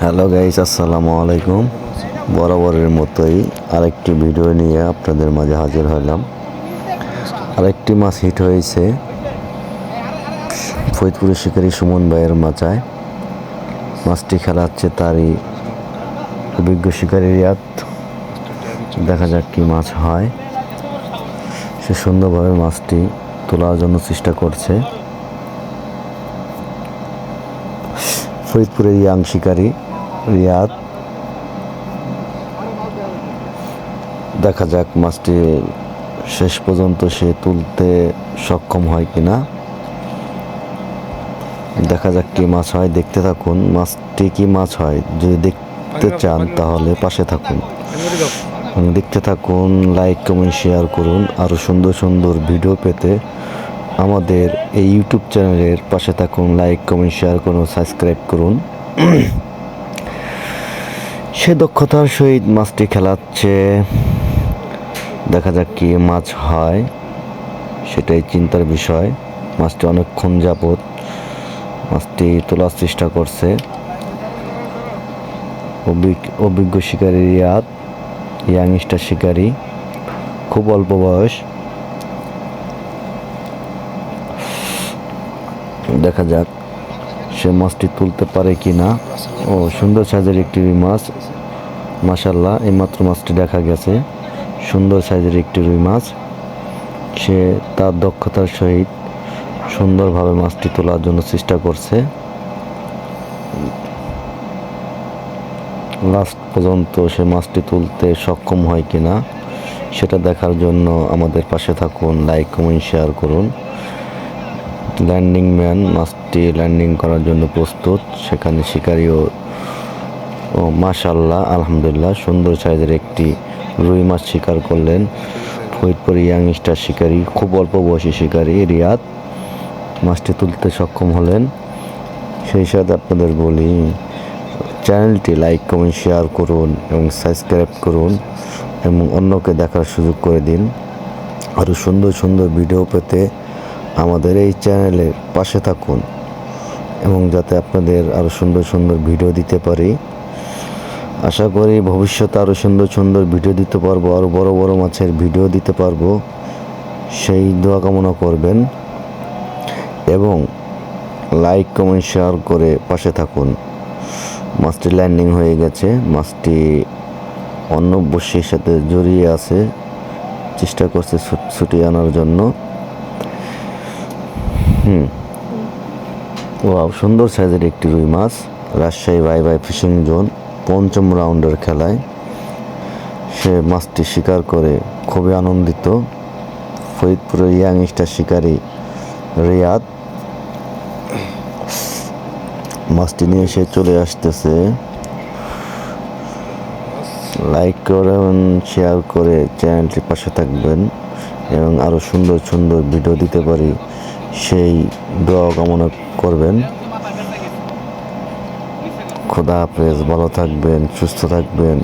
Hello guys, আসসালামু আলাইকুম। বরাবরের মতোই আরেকটি ভিডিও নিয়ে আপনাদের মাঝে হাজির হলাম। আরেকটি মাছ হিট হয়েছে ফরিদপুরের শিকারী সুমন ভাইয়ের মাচায় মাছটি খেলাচ্ছে তারই অভিজ্ঞ শিকারী রিয়াদ। দেখা যাক কি মাছ হয়। সে সুন্দরভাবে মাছটি তোলার জন্য চেষ্টা করছে। ফরিদপুরের ইয়াং শিকারী রিয়াদ। দেখা যাক মাছটি শেষ পর্যন্ত সে তুলতে সক্ষম হয় কি না দেখা যাক কি মাছ হয়, দেখতে থাকুন। মাছটি কি মাছ হয়? যদি দেখতে চান, তাহলে পাশে থাকুন। দেখতে থাকুন লাইক কমেন্ট শেয়ার করুন। আরও সুন্দর সুন্দর ভিডিও পেতে আমাদের এই ইউটিউব চ্যানেলের পাশে থাকুন লাইক কমেন্ট শেয়ার করুন সাবস্ক্রাইব করুন। সে দক্ষতার সহিত মাছটি খেলাচ্ছে। দেখা যাক কি মাছ হয়। সেটাই চিন্তার বিষয়। মাছটি অনেকক্ষণ যাবৎ মাছটি তোলার চেষ্টা করছে। অভিজ্ঞ শিকারী রিয়াদ, ইয়াংস্টার শিকারী, খুব অল্প বয়স। দেখা যাক। সে মাছটি তুলতে পারে কি না ও, সুন্দর সাইজের একটি রুই মাছ। মাসাল্লাহ এইমাত্র মাছটি দেখা গেছে। সুন্দর সাইজের একটি রুই মাছ। সে তার দক্ষতার সহিত সুন্দরভাবে মাছটি তোলার জন্য চেষ্টা করছে। লাস্ট পর্যন্ত সে মাছটি তুলতে সক্ষম হয় কিনা, সেটা দেখার জন্য আমাদের পাশে থাকুন, লাইক, কমেন্ট, শেয়ার করুন। ল্যান্ডিং ম্যান মাছটি ল্যান্ডিং করার জন্য প্রস্তুত। সেখানে শিকারিও, ও মাশাল্লাহ আলহামদুলিল্লাহ, সুন্দর সাইজের একটি রুই মাছ শিকার করলেন। ফরিদপুর ইয়াংস্টার শিকারী, খুব অল্প বয়সী শিকারী, রিয়াদ। মাছটি তুলতে সক্ষম হলেন। সেই সাথে আপনাদের বলি, চ্যানেলটি লাইক, কমেন্ট, শেয়ার করুন এবং সাবস্ক্রাইব করুন এবং অন্যকে দেখার সুযোগ করে দিন। আরও সুন্দর সুন্দর ভিডিও পেতে আমাদের এই চ্যানেলের পাশে থাকুন এবং যাতে আপনাদের আরও সুন্দর সুন্দর ভিডিও দিতে পারি। আশা করি ভবিষ্যতে আরও সুন্দর সুন্দর ভিডিও দিতে পারব আরও বড় বড় মাছের ভিডিও দিতে পারব। সেই দোয়া কামনা করবেন এবং লাইক, কমেন্ট, শেয়ার করে পাশে থাকুন। মাছটি ল্যান্ডিং হয়ে গেছে, মাছটি অন্য বসির সাথে জড়িয়ে আছে। চেষ্টা করছে ছুট- আনার জন্য। হুম। ও সুন্দর সাইজের একটি রুই মাছ। Rajshahi bye bye fishing zone পঞ্চম রাউন্ডের খেলায়। সে মাছটি শিকার করে, খুবই আনন্দিত। ফরিদপুরের ইয়াংস্টার শিকারী রিয়াদ। মাছটি নিয়ে সে চলে আসতেছে। লাইক করুন শেয়ার করে চ্যানেলটির পাশে থাকবেন। এবং আরও সুন্দর সুন্দর ভিডিও দিতে পারি। সেই দোয়া কামনা করবেন। খোদা হাফেজ ভালো থাকবেন সুস্থ থাকবেন।